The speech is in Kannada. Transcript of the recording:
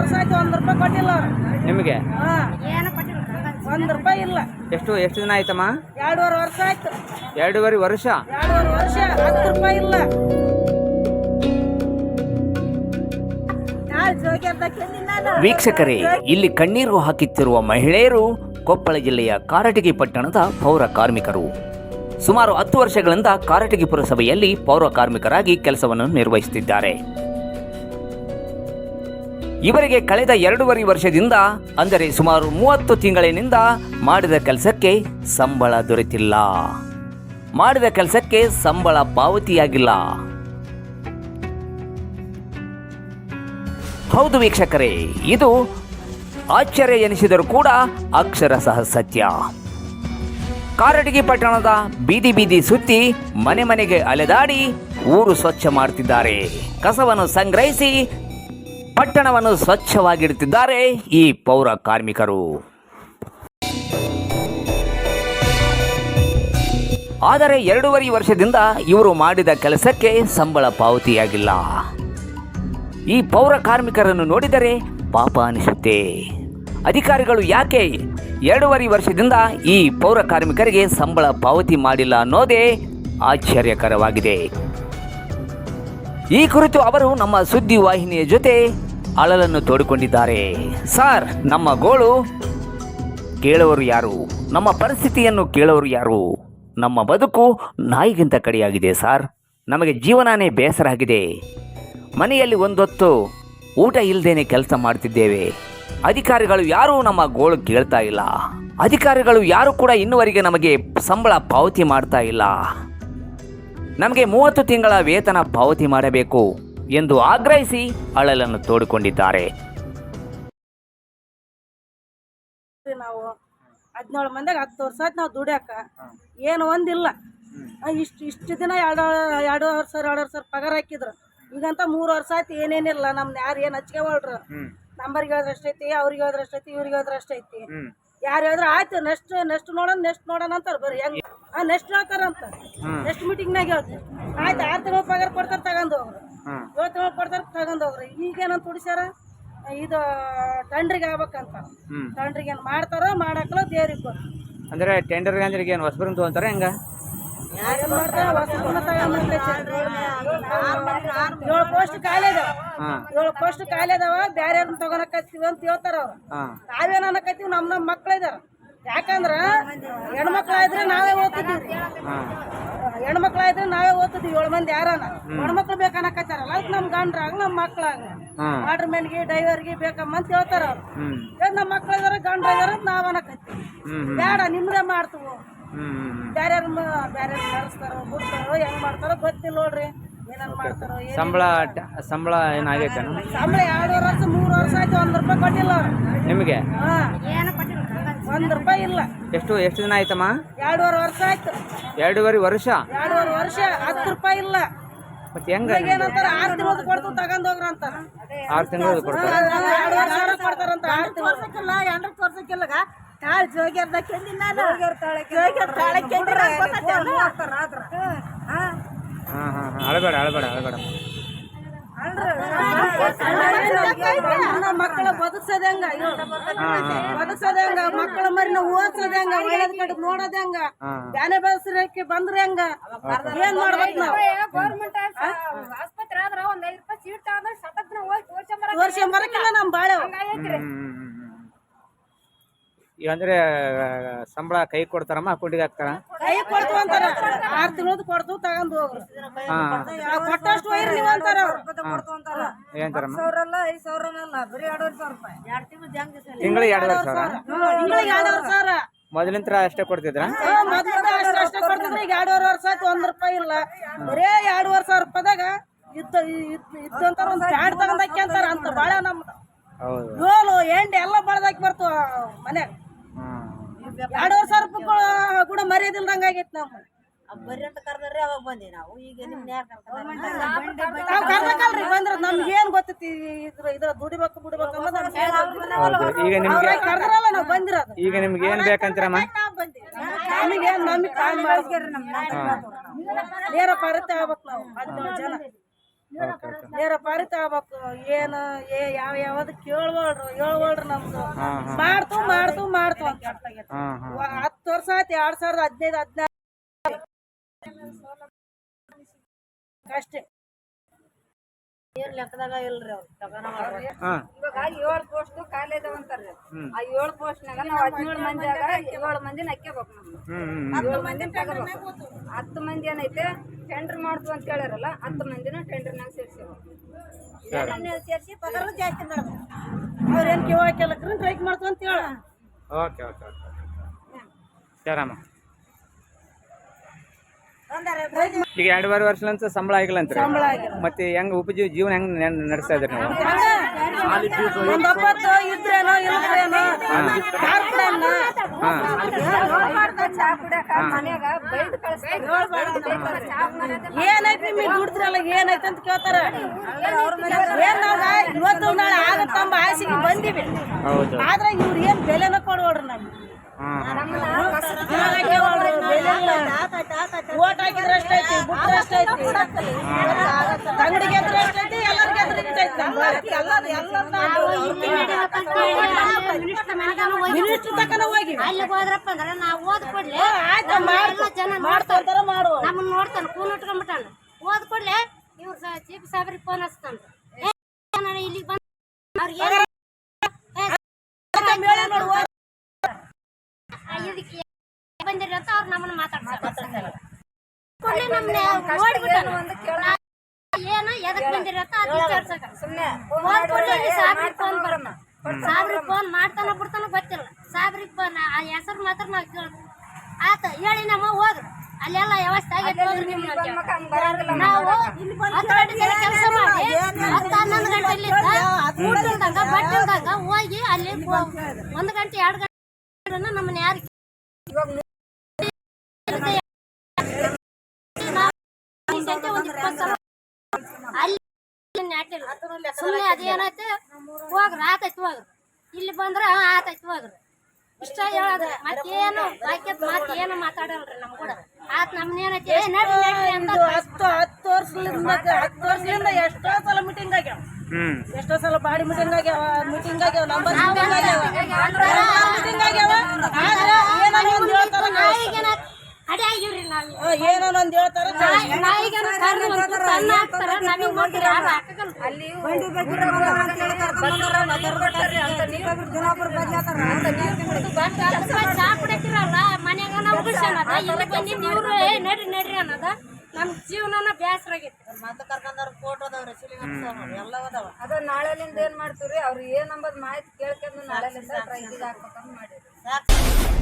ವರ್ಷ ಆಯ್ತು ಒಂದ್ ರೂಪಾಯಿ ಕೊಟ್ಟಿಲ್ಲ ಅವ್ರು. ನಿಮಗೆ? ಹಾ. ಒಂದ್ ರೂಪಾಯಿ ಇಲ್ಲ. ಎಷ್ಟು ಎಷ್ಟು ದಿನ ಆಯ್ತಮ್ಮ? ಎರಡೂವರೆ ವರ್ಷ ಆಯ್ತು. ಎರಡೂವರೆ ವರ್ಷ? ಎರಡೂವರೆ ವರ್ಷ ಹತ್ತು ರೂಪಾಯಿ ಇಲ್ಲ. ವೀಕ್ಷಕರೇ ಇಲ್ಲಿ ಕಣ್ಣೀರು ಹಾಕುತ್ತಿರುವ ಮಹಿಳೆಯರು ಕೊಪ್ಪಳ ಜಿಲ್ಲೆಯ ಕಾರಟಗಿ ಪಟ್ಟಣದ ಪೌರ ಕಾರ್ಮಿಕರು. ಸುಮಾರು ಹತ್ತು ವರ್ಷಗಳಿಂದ ಕಾರಟಗಿ ಪುರಸಭೆಯಲ್ಲಿ ಪೌರ ಕಾರ್ಮಿಕರಾಗಿ ಕೆಲಸವನ್ನು ನಿರ್ವಹಿಸುತ್ತಿದ್ದಾರೆ. ಇವರಿಗೆ ಕಳೆದ ಎರಡೂವರೆ ವರ್ಷದಿಂದ, ಅಂದರೆ ಸುಮಾರು ಮೂವತ್ತು ತಿಂಗಳಿನಿಂದ ಮಾಡಿದ ಕೆಲಸಕ್ಕೆ ಸಂಬಳ ದೊರೆತಿಲ್ಲ. ಮಾಡಿದ ಕೆಲಸಕ್ಕೆ ಸಂಬಳ ಪಾವತಿಯಾಗಿಲ್ಲ. ಹೌದು ವೀಕ್ಷಕರೇ, ಇದು ಆಶ್ಚರ್ಯ ಎನಿಸಿದರೂ ಕೂಡ ಅಕ್ಷರಶಃ ಸತ್ಯ ಕಾರಟಗಿ ಪಟ್ಟಣದ ಬೀದಿ ಬೀದಿ ಸುತ್ತಿ ಮನೆ ಮನೆಗೆ ಅಲೆದಾಡಿ ಊರು ಸ್ವಚ್ಛ ಮಾಡುತ್ತಿದ್ದಾರೆ ಕಸವನ್ನು ಸಂಗ್ರಹಿಸಿ ಪಟ್ಟಣವನ್ನು ಸ್ವಚ್ಛವಾಗಿಡುತ್ತಿದ್ದಾರೆ ಈ ಪೌರ ಕಾರ್ಮಿಕರು. ಆದರೆ ಎರಡೂವರೆ ವರ್ಷದಿಂದ ಇವರು ಮಾಡಿದ ಕೆಲಸಕ್ಕೆ ಸಂಬಳ ಪಾವತಿಯಾಗಿಲ್ಲ. ಈ ಪೌರ ಕಾರ್ಮಿಕರನ್ನು ನೋಡಿದರೆ ಪಾಪ ಅನಿಸುತ್ತೆ. ಅಧಿಕಾರಿಗಳು ಯಾಕೆ ಎರಡೂವರೆ ವರ್ಷದಿಂದ ಈ ಪೌರ ಕಾರ್ಮಿಕರಿಗೆ ಸಂಬಳ ಪಾವತಿ ಮಾಡಿಲ್ಲ ಅನ್ನೋದೇ ಆಶ್ಚರ್ಯಕರವಾಗಿದೆ. ಈ ಕುರಿತು ಅವರು ನಮ್ಮ ಸುದ್ದಿವಾಹಿನಿಯ ಜೊತೆ ಅಳಲನ್ನು ತೋಡಿಕೊಂಡಿದ್ದಾರೆ. ಸರ್, ನಮ್ಮ ಗೋಳು ಕೇಳೋರು ಯಾರು? ನಮ್ಮ ಪರಿಸ್ಥಿತಿಯನ್ನು ಕೇಳೋರು ಯಾರು? ನಮ್ಮ ಬದುಕು ನಾಯಿಗಿಂತ ಕಡೆಯಾಗಿದೆ ಸರ್. ನಮಗೆ ಜೀವನನೇ ಬೇಸರ ಆಗಿದೆ. ಮನೆಯಲ್ಲಿ ಒಂದೊತ್ತು ಊಟ ಇಲ್ಲದೇನೆ ಕೆಲಸ ಮಾಡ್ತಿದ್ದೇವೆ. ಅಧಿಕಾರಿಗಳು ಯಾರೂ ನಮ್ಮ ಗೋಳು ಕೇಳ್ತಾ ಇಲ್ಲ. ಅಧಿಕಾರಿಗಳು ಯಾರು ಕೂಡ ಇನ್ನುವರೆಗೆ ನಮಗೆ ಸಂಬಳ ಪಾವತಿ ಮಾಡ್ತಾ ಇಲ್ಲ. ನಮಗೆ ಮೂವತ್ತು ತಿಂಗಳ ವೇತನ ಪಾವತಿ ಮಾಡಬೇಕು. ಎಂದು ಆಗ್ರಹಿಸಿ ಅಳಲನ್ನು ತೋಡಿಕೊಂಡಿದ್ದಾರೆ. ನಾವು ಹದಿನೇಳು ಮಂದಿಗೆ ಹತ್ತು ವರ್ಷ ಆಯ್ತು ನಾವು ದುಡಿಯಾಕ. ಏನು ಒಂದಿಲ್ಲ. ಇಷ್ಟು ಇಷ್ಟು ದಿನ ಎರಡು ಎರಡು ವರ್ಷ ಎರಡು ವರ್ಷ ಪಗಾರ ಹಾಕಿದ್ರು. ಈಗಂತ ಮೂರು ವರ್ಷ ಆಯ್ತು ಏನೇನಿಲ್ಲ ನಮ್ದು ಯಾರು ಏನು ಹಚ್ಕೊವಲ್ರು ನಂಬರ್ಗೆ ಹೇಳಿದ್ರೆ ಅಷ್ಟೈತಿ ಅವ್ರಿಗೆ ಹೇಳಿದ್ರೆ ಅಷ್ಟೈತಿ ಇವ್ರಿಗೆ ಹೇಳಿದ್ರೆ ಅಷ್ಟೈತಿ ಯಾರು ಹೇಳಿದ್ರೆ ಆಯ್ತು ನೆಕ್ಸ್ಟ್ ನೆಕ್ಸ್ಟ್ ನೋಡೋಣ ನೆಕ್ಸ್ಟ್ ನೋಡೋಣ ಅಂತಾರೆ ಬರ್ರಿ ಹೆಂಗ್ ಆ ನೆಕ್ಸ್ಟ್ ಹೇಳ್ತಾರಂತ. ನೆಕ್ಸ್ಟ್ ಮೀಟಿಂಗ್ನಾಗ ಹೇಳ್ತೀವಿ. ಆಯ್ತು ಆರು ತಿಂಗಳು ಪಗಾರ ಕೊಡ್ತಾರೆ ತಗೊಂಡು. ಹೋಗ್ರು ತಿಂಗಳು ಕೊಡ್ತಾರೆ ತಗೊಂಡ್ ಹೋಗ್ರಿ. ಈಗೇನಂತ ಉಡಿಸ್ಯಾರ? ಇದು ಟಂಡ್ರಿಗೆ ಆಗ್ಬೇಕಂತ. ಟಂಡ್ರಿಗೆ ಏನು ಮಾಡ್ತಾರ ಮಾಡಾಕಲ ದೇವ್ರಿಗೆ ಗೊತ್ತು. ಅಂದ್ರೆ ಟೆಂಡರ್ ಅಂದ್ರೆ ಏನು ಹೊಸಬರನ್ ತಗೊಂತಾರ ಹೆಂಗ? ಏನ್ ಮಾಡ್ತಾರ ಹೊಸಬ್ರನ್ನ ತಗೊಂಡ್ ಏಳು ಪೋಸ್ಟ್ ಖಾಲಿ ಅದಾವ. ಏಳು ಪೋಸ್ಟ್ ಖಾಲಿ ಅದಾವ. ಬ್ಯಾರೆ ತಗೊಳಕತ್ತೀವಿ ಅಂತ ಹೇಳ್ತಾರ ಅವ್ರು. ನಾವೇನ್ ಅನ್ನಕತ್ತೀವಿ? ನಮ್ ನಮ್ ಮಕ್ಳು ಇದಾರ. ಯಾಕಂದ್ರ ಹೆಣ್ಮಕ್ಳಾದ್ರೆ ನಾವೇ ಓದ್ತಿದ್ವಿ ಹಾ. ಹೆಣ್ಮಕ್ಳಾದ್ರೆ ನಾವೇ ಓದ್ತಿದ್ವಿ ಏಳು ಮಂದಿ ಯಾರನ? ಹೆಣ್ಮಕ್ಳು ಬೇಕನ್ನಕತ್ತಾರಲ್ಲ? ಅದಕ್ಕೆ ನಮ್ ಗಂಡ್ರಾಗ ನಮ್ ಮಕ್ಳಾಗ ಹಾ. ಆರ್ಡ್ರ್ಮೆನ್ಗೆ ಡೈವರ್ಗೆ ಬೇಕಮ್ಮ ಅಂತ ಹೇಳ್ತಾರ ಅವ್ರು. ನಮ್ಮ ಮಕ್ಳು ಇದಾರ ಗಂಡ್ರ ಇದಾರ ಅಂತ ನಾವ್ ಅನ್ನಕತ್ತೀವಿ. ಹ್ಮ್ ಬೇಡ ನಿಮ್ದೇ ಮಾಡ್ತೀವಿ. ಬೇರೆ ಬೇರೆ ಬ್ಯಾರೆ ಬ್ಯಾರೆ ನಡೆಸ್ತಾರೋ ಬಿಡ್ತಾರೋ ಹೆಂಗ್ ಮಾಡ್ತಾರೋ ಗೊತ್ತಿಲ್ಲ ನೋಡ್ರಿ. ಏನನ್ ಮಾಡ್ತಾರೋ ಏನ್ ಸಂಬಳ ಸಂಬಳ ಏನಾಗೈತೆ ಸಂಬಳ ಎರಡು ವರ್ಷ ಮೂರು ವರ್ಷ ಆಯ್ತು ಒಂದ್ ರೂಪಾಯಿ ಕೊಟ್ಟಿಲ್ಲ ಅವ್ರು. ನಿಮಗೆ? ಹಾ. ಒಂದ್ ರೂಪಾಯಿ ಇಲ್ಲ. ಎಷ್ಟು ಎಷ್ಟು ದಿನ ಆಯ್ತಮ್ಮ? ಎರಡೂವರೆ ವರ್ಷ ಆಯ್ತು. ಎರಡೂವರೆ ವರ್ಷ? ಎರಡೂವರೆ ವರ್ಷ ಹತ್ತು ರೂಪಾಯಿ ಇಲ್ಲ. ಮತ್ತೆ ಹೆಂಗ? ಇವಾಗ ಏನಂತಾರ ಆರು ತಿಂಗಳು ಕೊಡ್ತು ತಗೊಂಡ್ ಹೋಗ್ರ ಅಂತಾರ ಆರು ತಿಂಗಳು ಕೊಡ್ತಾರಂತ. ಆರು ತಿಂಗಳು ವರ್ಷಕ್ಕಿಲ್ಲ ತಾಳಿ ಜೋಗ್ಯರ್ ಅಳಬೇಡ ಅಳಬೇಡ ಅಳಬೇಡ. ಮಕ್ಕಳ ಬದುಕ್ಸೋದಂಗ ಹೆಂಗ ಬದುಕ್ಸೋದ್ ಹೆಂಗ ಮಕ್ಕಳ ಮರಿನ ಓದ್ಸೋದಂಗ ಒಳ್ಳೇದ್ ಕಡೆ ನೋಡೋದಂಗ ಬ್ಯಾನೆ ಬಸ್ರಕ್ಕೆ ಬಂದ್ರೆ ಹೆಂಗ ಏನ್ ಮಾಡ್ಬೇಕು ನಾವು ಆಸ್ಪತ್ರೆ ಆದ್ರ ಒಂದ್ ಐದ್ ರೂಪಾಯಿ ಸೀಟ್ ಆದ್ರೆ ಸತತ್ ಹೋಗಿ ಬರಕಿಲ್ಲ ನಮ್ ಬಾಳೆ. ಈಗ ಅಂದ್ರೆ ಸಂಬಳ ಕೈ ಕೊಡ್ತಾರಮ್ಮ ಅಕೌಂಟಿಗೆ ಹಾಕ್ತಾರ? ಕೈ ಕೊಡ್ತು ಅಂತಾರ. ಆರ್ ತಿಂಗಳದ್ ಕೊಡ್ತು ತಗೊಂಡ್ ಹೋಗ್ರು. ಕೊಟ್ಟಷ್ಟು ಒಯ್ರಿ ನೀವು ಅಂತಾರ. ಅವ್ರು ಏನಂತಾರಮ್ಮ ಸಾವಿರಲ್ಲ ಐದ್ ಸಾವಿರನಲ್ಲ ಬರೀ ಎರಡೂವರೆ ಸಾವಿರ ರೂಪಾಯಿ. ಎರಡು ತಿಂಗಳು ತಿಂಗಳಿಗೆ ಎರಡುವರೆ ಸಾವಿರ? ತಿಂಗಳಿಗೆ ಎರಡೂವರೆ ಸಾವಿರ. ಮೊದಲಿಂತ್ರ ಅಷ್ಟೇ ಕೊಡ್ತಿದ್ರ? ಮೊದ್ಲಿಂದ ಅಷ್ಟ ಅಷ್ಟ ಕೊಡ್ತಿದ್ರೆ. ಈಗ ಎರಡೂವರೆ ವರ್ಷ ಆಯ್ತು ಒಂದ್ ರೂಪಾಯಿ ಇಲ್ಲ. ಬರೇ ಎರಡೂವರೆ ಸಾವಿರ ರೂಪಾಯಿದಾಗ ಇದ್ದ ಇದ್ದಂತಾರ ಒಂದ್ ಪ್ಯಾಡ್ ತಗೊಂಡಾಕಿ ಅಂತಾರ ಅಂತ ಬಾಳ ನಮ್ದು. ಹೌದು. ಡೋಲು ಎಂಡ್ ಎಲ್ಲ ಬಳದಾಕಿ ಬರ್ತು ಮನ್ಯಾಗ. ಹ್ಮ್ ಎರಡೂವರೆ ಸಾವಿರ ರೂಪಾಯಿ ಕೂಡ- ಮರ್ಯಾದಿಲ್ದಂಗ ಆಗೈತಿ ಬರ್ರಿ ಅಂತ ಕರೆದ್ರೆ ಅವಾಗ ಬಂದಿ ನಾವು. ಈಗ ನಿಮ್ನ ಯಾರು ನಾವ್ ಕರ್ದಕಲ್ರಿ ಬಂದ್ರ ನಮ್ಗೆ ಏನ್ ಗೊತ್ತೈತಿ ಇದ್ರ ಇದ್ರ ದುಡಿಬೇಕು ಬಿಡ್ಬೇಕು ಅನ್ನೋದು ನಮ್ಗೆ ಈಗ ನಿಮ್ಗೆ ಕರ್ದ್ರಲ್ಲ ನಾವ್ ಬಂದಿರೋದು. ಈಗ ನಿಮ್ಗೆ ಏನ್ ಬೇಕಂತೀರಮ್ಮ ನಮಗೆ ಕಾಲ್ ಮಾಡಿಸ್ಯಾರ ನೇರ ಪರತೆ ಆಗ್ಬೇಕು ನಾವು. ಜನ. ನೇರ ಪಾರಿತ ಆಗ್ಬೇಕು ಏನು ಏ ಯಾವ ಯಾವ್ದು ಕೇಳ್ಬೋಳ್ರು ಹೇಳ್ಬೋಳ್ರಿ ನಮ್ದು. ಮಾಡ್ತು ಮಾಡ್ತು ಮಾಡ್ತು ಹತ್ತು ವರ್ಷ ಆಯ್ತು ಎರಡ್ ಸಾವಿರದ ಹದಿನೈದು ಹದಿನಾರು. ಅಷ್ಟೇ ಏನ್ ಲೆಕ್ಕದಾಗ ಇಲ್ರಿ ಅವ್ರು? ತಗೋಣ ಮಾಡ್ರಿ ಹಾಂ. ಇವಾಗ ಏಳು ಪೋಸ್ಟ್ ಖಾಲಿ ಇದಾವ ಅಂತಾರ್ರಿ ಆ ಏಳು ಪೋಸ್ಟ್ನಾಗ ನಾವು ಹದಿನೇಳು ಮಂದಿಯಾಗ ಏಳು ಮಂದಿನ ಹಾಕ್ಯಬೇಕು ನಮ್ಗೆ ಏಳು ಮಂದಿನ ತಗೋಬೇಕು. ಹತ್ತು ಮಂದಿ ಏನೈತೆ? ಟೆಂಡರ್ ಮಾಡ್ತು ಅಂತ ಹೇಳಿರಲ್ಲ ಹತ್ತು ಮಂದಿನ ಟೆಂಡರ್ನಾಗ ಸೇರ್ಸಿರ್ಬೇಕು ಸೇರಿಸಿ ಪಗಾರ ಜಾಸ್ತಿ ಮಾಡ್ಬೇಕು ಅವ್ರೇನ್ ಕೇಳಕ್ಕೆಲ್ಲ ಕೆಲಕ್ರ ಟ್ರೈಕ್ ಮಾಡ್ತು ಅಂತ ಹೇಳ. ಓಕೆ ಓಕೆ ಓಕೆ ಸರಮ್ಮ ಈಗ ಎರಡೂವರೆ ವರ್ಷಲಂತ ಸಂಬಳ ಆಗಿಲ್ಲಂತ ಸಂಬಳ ಆಗಿಲ್ಲ. ಮತ್ತೆ ಹೆಂಗ್ ಉಪಜೀವ ಜೀವನ ಹೆಂಗ್ ನಡ್- ನಡೆಸ್ತಾ ಇದ್ರಿ ನೀವು? ಏನೈತಿ ನಿಮಗೆ ದುಡ್ದ್ರಲ್ಲ ಏನೈತಿ ಅಂತ ಕೇಳ್ತಾರ. ಏನ್ ನಾವ್ ಇವತ್ತು ನಾಳೆ ಆಗತ್ತಂಬ ಆಸೆಗೆ ಬಂದಿವಿ. ಆದ್ರೆ ಇವ್ರು ಏನ್ ಬೆಲೆನ ಕೊಡೋಡ್ರಿ ನಮ್ಗೆ. ಓಟ್ ಹಾಕಿದ್ರೆ ಅಷ್ಟೈತಿ ಬಿಟ್ರೆ ಅಷ್ಟೈತಿ ಅಂಗಡಿಗೆ ಗೆದ್ರೆ ಅಷ್ಟೈತಿ ಎಲ್ಲರಿಗೆ ಗೆದ್ರೆ ಮಿನಿಸ್ಟ್ರ್ ತಕನ ಹೋಗಿ. ಅಲ್ಲಿಗೆ ಹೋದ್ರಪ್ಪ ಅಂದ್ರೆ ನಾವು ಓದ್ ಕೊಡ್ಲಿ ಜನ ಮಾಡ್ತಾರ ಮಾಡುವ. ನಮ್ಮನ್ನ ನೋಡ್ತಾನ ಕೂನ್ ಇಟ್ಕೊಂಡ್ಬಿಟ್ಟಾನ ಓದ್ ಕೊಡ್ಲೆ ಇವ್ರ ಚೀಫ್ ಸಾಬ್ರಿಗೆ ಫೋನ್ ಹಚ್ತಾನ. ಇಲ್ಲಿಗೆ ಬಂದ ಅವ್ರಿಗೆ ಏನ್ ಮೇಳ ನೋಡುವ ಇದಕ್ಕೆ ಬಂದಿರಿ ಅಂತ ಅವ್ರು ನಮ್ಮನ್ನ ಮಾತಾಡ್ತಾರೆ ಏನು ಎದಕ್ ಬಂದಿರಿ ಅದು ವಿಚಾರ್ಸಕ ಸಾಬ್ರಿಗೆ ಫೋನ್ ಬರಮ್ಮ ಸಾಬ್ರಿಗೆ ಫೋನ್ ಮಾಡ್ತಾನ ಬಿಡ್ತಾನ ಗೊತ್ತಿಲ್ಲ. ಸಾಬ್ರಿಗೆ ಫೋನ್ ಆ ಹೆಸರು ಮಾತ್ರ ನಾವು ಕೇಳ್ತೀವಿ ಆತ ಹೇಳಿ ನಮ್ಮ ಹೋದ್ರು. ಅಲ್ಲೆಲ್ಲ ವ್ಯವಸ್ಥೆ ಆಗೈತೆ ಹೋಗ್ರಿ ನಿಮ್ಮ ನಾವು ಹತ್ತು ಕೆಲಸ ಮಾಡಿ ಹತ್ತು ಹನ್ನೊಂದು ಗಂಟೆಲಿದ್ದ ಊಟ ಇಲ್ದಂಗ ಬಟ್ಟೆ ಇಲ್ದಂಗ ಹೋಗಿ ಅಲ್ಲಿ ಒಂದ್ ಒಂದು ಗಂಟೆ ಎರಡು ಗಂಟೆ ನಮ್ಮನ್ನ ಯಾರು ಅಲ್ಲಿ ಸುಮ್ಮನೆ ಅದೇನೈತೆ? ಹೋಗ್ರಿ ಆತೈತಿ ಹೋಗ್ರಿ. ಇಲ್ಲಿ ಬಂದ್ರ ಆತೈತಿ ಹೋಗ್ರಿ. ಇಷ್ಟ ಹೇಳೋದು ಮತ್ತೇನು ಬಾಕ್ಯತ್ ಮತ್ತೇನು ಮಾತಾಡಲ್ರಿ ನಮ್ ಕೂಡ. ಆತ್ ನಮ್ನೇನೈತಿ? ಏ ನಡ್ರಿ ನಡ್ರಿ ಅಂತ ಇದು ಹತ್ತು ಹತ್ತು ವರ್ಷದಿಂದ ಹತ್ತು ವರ್ಷದಿಂದ ಎಷ್ಟೋ ಸಲ ಮೀಟಿಂಗ್ ಆಗ್ಯಾವ. ಹ್ಮ್. ಎಷ್ಟೋ ಸಲ ಬಾಡಿ ಮೀಟಿಂಗ್ ಆಗ್ಯಾವ ಮೀಟಿಂಗ್ ಆಗ್ಯಾವ ನಂಬರ್ ಮೀಟಿಂಗ್ ಆಗ್ಯಾವ. ಮೀಟಿಂಗ್ ಆಗ್ಯಾವ. ಆದ್ರೆ ಏನೋ ಒಂದ್ ಹೇಳ್ತಾರ ನಾಯಿಗೆನ ಹೇಳ್ತಾರ ಮನ್ಯಾಗ ನಾವು ಇಲ್ಲಿ ನಡ್ರಿ ನಡ್ರಿ ಅನ್ನೋದ ನಮ್ ಜೀವನನ ಬೇಸರ ಆಗೈತಿ ಮತ್ತೆ ಕರ್ಕೊಂಡವ್ರ ಫೋಟೋ ಅದಾವ್ರಿ ಸಿಲಿಂಗ್ ಎಲ್ಲ ಅದಾವ ಅದ ನಾಳೆಲಿಂದ ಏನ್ ಮಾಡ್ತೀವ್ರಿ ಅವ್ರು ಏನ್ ಅಂಬದ್ ಮಾಹಿತಿ ಕೇಳ್ಕೊಂಡು ನಾಳೆಲಿಂದ ಟ್ರೈನಿಗೆ ಹಾಕ್ಬೇಕಂತ ಮಾಡಿರಿ